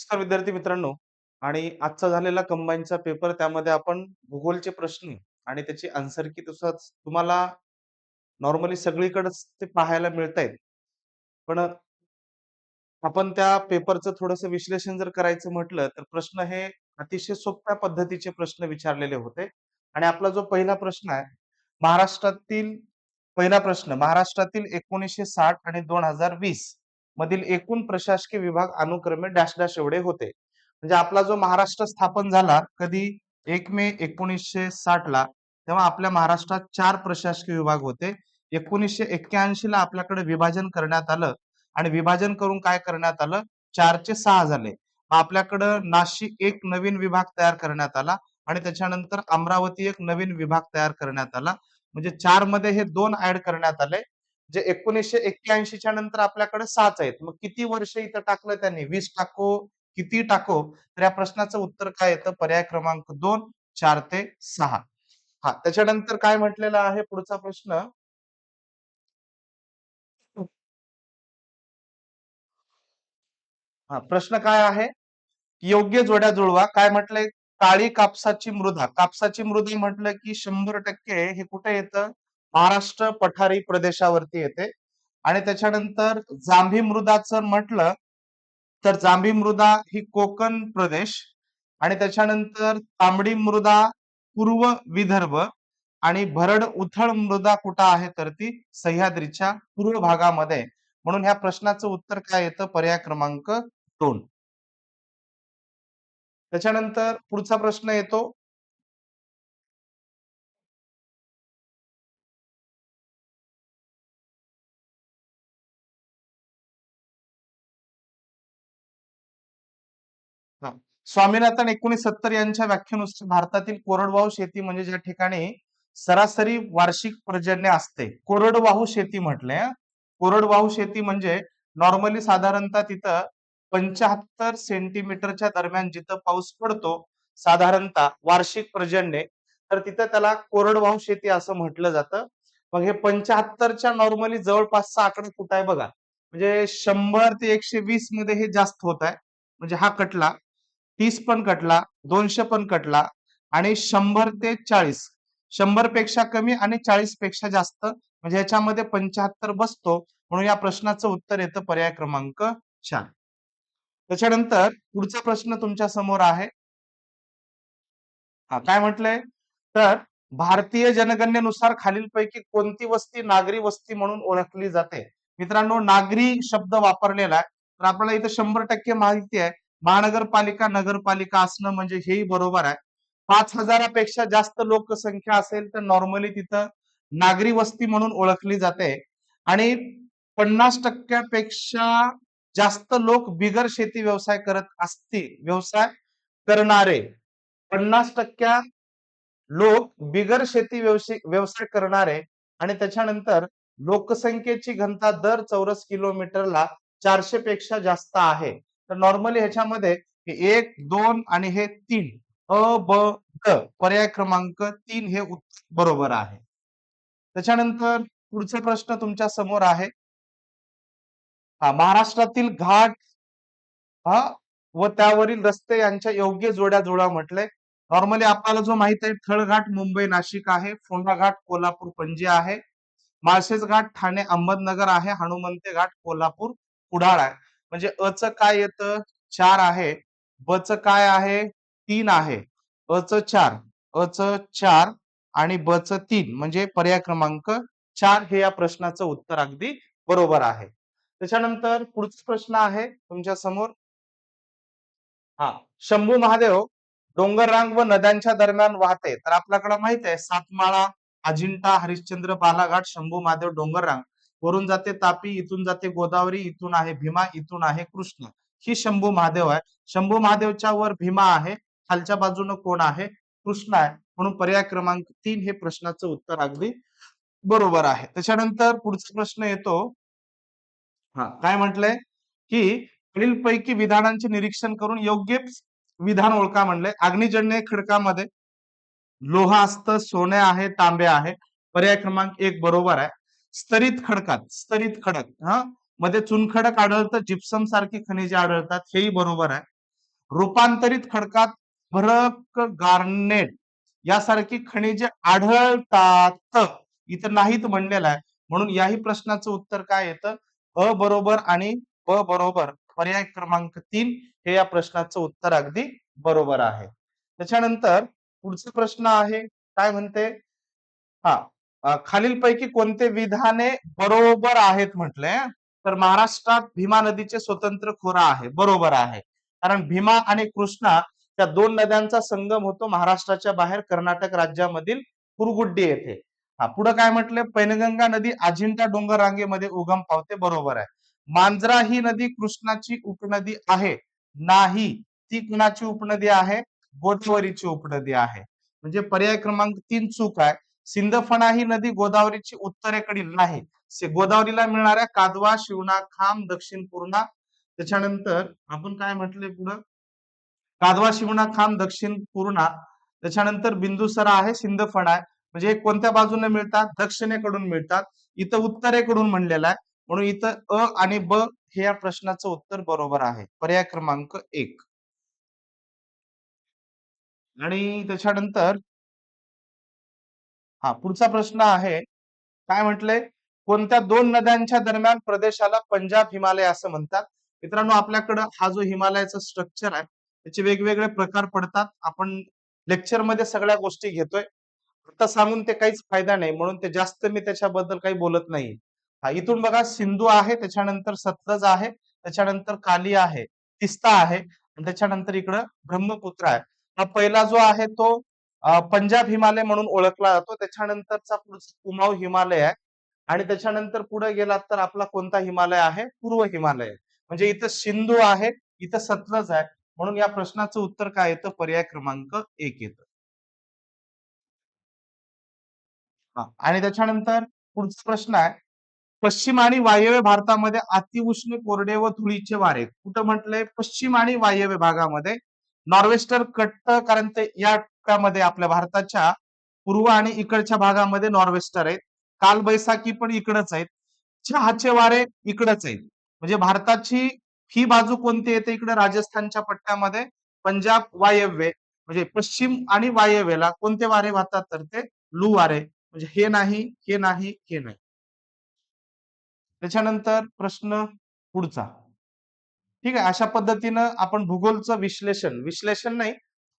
नमस्कार विद्यार्थी मित्रांनो आणि आजचा झालेला कंबाईनचा पेपर त्यामध्ये आपण भूगोलचे प्रश्न आणि त्याची आन्सर की तसंच तुम्हाला नॉर्मली सगळीकडेच ते पाहायला मिळतायत. पण आपण त्या पेपरचं थोडंसं विश्लेषण जर करायचं म्हटलं, तर प्रश्न हे अतिशय सोप्या पद्धतीचे प्रश्न विचारलेले होते आणि आपला जो पहिला प्रश्न आहे, महाराष्ट्रातील पहिला प्रश्न, महाराष्ट्रातील 1960 आणि 2020 मधील एकूण प्रशासकीय विभाग अनुक्रमे डॅश डॅश एवढे होते. म्हणजे आपला जो महाराष्ट्र स्थापन झाला कधी एक मे 1960 ला, तेव्हा आपल्या महाराष्ट्रात चार प्रशासकीय विभाग होते. 1981 ला आपल्याकडे विभाजन करण्यात आलं आणि विभाजन करून काय करण्यात आलं 4 चे 6 झाले. मग आपल्याकडं नाशिक एक नवीन विभाग तयार करण्यात आला आणि त्याच्यानंतर अमरावती एक नवीन विभाग तयार करण्यात आला. म्हणजे चारमध्ये हे दोन ऍड करण्यात आले. जे एकोणीसशे एक्क्याऐंशीच्या नंतर आपल्याकडे सात आहेत. मग किती वर्ष इथं टाकलं त्यांनी वीस टाको, किती टाको? तर या प्रश्नाचं उत्तर काय येतं? पर्याय क्रमांक 2 4 ते सहा हा त्याच्यानंतर काय म्हटलेलं आहे पुढचा प्रश्न हा प्रश्न काय आहे? योग्य जोड्या जुळवा. काय म्हटलंय? काळी कापसाची मृदा. कापसाची मृदा म्हटलं की 100% हे कुठे येतं? महाराष्ट्र पठारी प्रदेशावरती येते आणि त्याच्यानंतर जांभी मृदाचं म्हटलं, तर जांभी मृदा ही कोकण प्रदेश आणि त्याच्यानंतर तांबडी मृदा पूर्व विदर्भ आणि भरड उथळ मृदा कुठं आहे? तर ती सह्याद्रीच्या पूर्व भागामध्ये. म्हणून ह्या प्रश्नाचं उत्तर काय येतं? पर्याय क्रमांक दोन त्याच्यानंतर पुढचा प्रश्न येतो स्वामीनाथन एकोणीस सत्तर यांच्या व्याख्येनुसार भारतातील कोरडवाहू शेती म्हणजे ज्या ठिकाणी सरासरी वार्षिक पर्जन्य असते. कोरडवाहू शेती म्हटले कोरडवाहू शेती म्हणजे नॉर्मली साधारणतः तिथं 75 सेंटीमीटरच्या दरम्यान जिथं पाऊस पडतो, साधारणतः वार्षिक पर्जन्य, तर तिथं त्याला कोरडवाहू शेती असं म्हटलं जातं. मग हे पंचाहत्तरच्या नॉर्मली जवळपासचा आकडा कुठं आहे बघा. म्हणजे शंभर ते 120 मध्ये हे जास्त होत आहे. म्हणजे हा कटला. तीस पण कटला, दोनशे पण कटला आणि शंभर ते चाळीस शंभरपेक्षा कमी आणि 40 पेक्षा जास्त म्हणजे याच्यामध्ये पंच्याहत्तर बसतो. म्हणून या प्रश्नाचं उत्तर येतं पर्याय क्रमांक चार त्याच्यानंतर पुढचा प्रश्न तुमच्यासमोर आहे. हा काय म्हटलंय? तर भारतीय जनगणनेनुसार खालीलपैकी कोणती वस्ती नागरी वस्ती म्हणून ओळखली जाते? मित्रांनो, नागरी शब्द वापरलेला आहे. तर आपल्याला इथं 100% माहिती आहे. महानगरपालिका, नगरपालिका असणं म्हणजे हेही बरोबर आहे. 5000 पेक्षा जास्त लोकसंख्या असेल तर नॉर्मली तिथं नागरी वस्ती म्हणून ओळखली जाते आणि पन्नास टक्क्यापेक्षा जास्त लोक बिगर शेती व्यवसाय करत असतील, व्यवसाय करणारे 50% लोक बिगर शेती व्यवसाय व्यवसाय करणारे आणि त्याच्यानंतर लोकसंख्येची घनता दर चौरस किलोमीटरला चारशे पेक्षा जास्त आहे. तर नॉर्मली ह्याच्यामध्ये एक दोन आणि हे तीन अ, ब, ड पर्याय क्रमांक तीन हे बरोबर आहे. त्याच्यानंतर पुढचा प्रश्न तुमच्यासमोर आहे. हा महाराष्ट्रातील घाट हा व त्यावरील रस्ते यांच्या योग्य जोड्या जोडा म्हटलंय. नॉर्मली आपल्याला जो माहीत आहे थळघाट मुंबई नाशिक आहे, फोंडा घाट कोल्हापूर पणजी आहे, माळशेज घाट ठाणे अहमदनगर आहे, हनुमंते घाट कोल्हापूर कुडाळ आहे. म्हणजे अ काय येतं? चार आहे, बच काय आहे? तीन आहे, अ चं 4, अ चं 4 आणि बच तीन म्हणजे पर्याय क्रमांक चार हे या प्रश्नाचं उत्तर अगदी बरोबर आहे. त्याच्यानंतर पुढचा प्रश्न आहे तुमच्यासमोर. हा. शंभू महादेव डोंगररांग व नद्यांच्या दरम्यान वाहते. तर आपल्याकडे माहीत आहे सातमाळा, अजिंठा, हरिश्चंद्र, बालाघाट, शंभू महादेव डोंगररांग. वरून जाते तापी, इथून जाते गोदावरी, इथून आहे भीमा, इथून आहे कृष्ण. ही शंभू महादेव आहे. शंभू महादेवच्या वर भीमा आहे, खालच्या बाजूनं कोण आहे? कृष्ण आहे. म्हणून पर्याय क्रमांक तीन हे प्रश्नाचं उत्तर अगदी बरोबर आहे. त्याच्यानंतर पुढचा प्रश्न येतो हा काय म्हटलंय? की खालीलपैकी विधानांचे निरीक्षण करून योग्य विधान ओळखा म्हणलंय. अग्निजन्य खडकामध्ये लोह असतं, सोने आहे, तांबे आहे. पर्याय क्रमांक एक बरोबर आहे. स्तरित खडकात, स्तरित खडक हा? मध्ये चुनखडक आढळतं, जिप्सम सारखी खनिजे आढळतात, हेही बरोबर आहे. रूपांतरित खडकात भरक गार्नेट यासारखी खनिजे आढळतात. इथं नाहीत म्हणलेलं आहे. म्हणून याही प्रश्नाचं उत्तर काय येतं? अ बरोबर आणि ब बरोबर. पर्याय क्रमांक तीन हे या प्रश्नाचं उत्तर अगदी बरोबर आहे. त्याच्यानंतर पुढचा प्रश्न आहे. काय म्हणते? हा. खालीलपैकी कोणते विधाने बरोबर आहेत म्हटले तर महाराष्ट्रात भीमा नदीचे स्वतंत्र खोरा आहे बरोबर आहे. कारण भीमा आणि कृष्णा त्या दोन नद्यांचा संगम होतो महाराष्ट्राच्या बाहेर कर्नाटक राज्यामधील कुरगुड्डी येथे. हा पुढे काय म्हटलं पैनगंगा नदी अजिंठा डोंगर रांगेमध्ये उगम पावते बरोबर आहे. मांजरा ही नदी कृष्णाची उपनदी आहे. नाही ती कुणाची उपनदी आहे? गोदावरीची उपनदी आहे. म्हणजे पर्याय क्रमांक तीन चूक आहे. सिंदफणा ही नदी गोदावरीची उत्तरेकडील नाही गोदावरीला मिळणाऱ्या कादवा शिवना खाम दक्षिण पूर्णा त्याच्यानंतर आपण काय म्हटले पुढं? कादवा शिवना खाम दक्षिण पूर्णा त्याच्यानंतर बिंदुसरा आहे सिंदफणा आहे. म्हणजे कोणत्या बाजूने मिळतात? दक्षिणेकडून मिळतात. इथं उत्तरेकडून म्हणलेलं आहे. म्हणून इथं अ आणि ब हे या प्रश्नाचं उत्तर बरोबर आहे. पर्याय क्रमांक एक. आणि त्याच्यानंतर हा पुढचा प्रश्न आहे काय म्हटलंय कोणत्या दोन नद्यांच्या दरम्यान प्रदेशाला पंजाब हिमालय असं म्हणतात? मित्रांनो आपल्याकडं हा जो हिमालयाचा स्ट्रक्चर आहे त्याचे वेगवेगळे प्रकार पडतात. आपण लेक्चरमध्ये सगळ्या गोष्टी घेतोय. आता सांगून ते काहीच फायदा नाही म्हणून ते जास्त मी त्याच्याबद्दल काही बोलत नाही हा इथून बघा सिंधू आहे त्याच्यानंतर सतलज आहे त्याच्यानंतर काली आहे तिस्ता आहे आणि त्याच्यानंतर इकडं ब्रह्मपुत्र आहे. हा पहिला जो आहे तो पंजाब हिमालय म्हणून ओळखला जातो. त्याच्यानंतरचा कुमाऊ हिमालय आहे. आणि त्याच्यानंतर पुढे गेलात तर आपला कोणता हिमालय आहे? पूर्व हिमालय म्हणजे इथं सिंधू आहे इथं सतलज आहे. म्हणून या प्रश्नाचं उत्तर काय येतं? पर्याय क्रमांक एक येतं. हा. आणि त्याच्यानंतर पुढचा प्रश्न आहे. पश्चिम आणि वायव्य भारतामध्ये अतिउष्ण कोरडे व धुळीचे वारे कुठं म्हटलंय? पश्चिम आणि वायव्य भागामध्ये. नॉर्वेस्टर कट्ट कारण ते या टप्प्यामध्ये आपल्या भारताच्या पूर्व आणि इकडच्या भागामध्ये नॉर्वेस्टर आहेत. कालबैसाखी पण इकडच आहेत. चहाचे वारे इकडच आहेत. म्हणजे भारताची ही बाजू कोणती येते इकडे राजस्थानच्या पट्ट्यामध्ये पंजाब वायव्य म्हणजे पश्चिम आणि वायव्यला कोणते वारे वाहतात तर ते लू वारे. म्हणजे हे नाही हे नाही हे नाही. त्याच्यानंतर प्रश्न पुढचा. ठीक आहे अशा पद्धतीनं आपण भूगोलचं विश्लेषण विश्लेषण नाही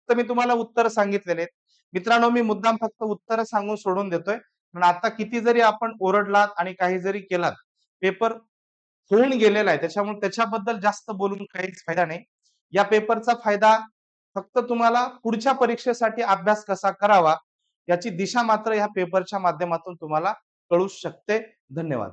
फक्त मी तुम्हाला उत्तर सांगितलेले मित्रांनो मी मुद्दाम फक्त उत्तर सांगून सोडून देतोय. पण आता किती जरी आपण ओरडलात आणि काही जरी केलात पेपर होऊन गेलेला आहे. त्याच्यामुळे त्याच्याबद्दल जास्त बोलून काहीच फायदा नाही. या पेपरचा फायदा फक्त तुम्हाला पुढच्या परीक्षेसाठी अभ्यास कसा करावा याची दिशा मात्र या पेपरच्या माध्यमातून तुम्हाला कळू शकते. धन्यवाद.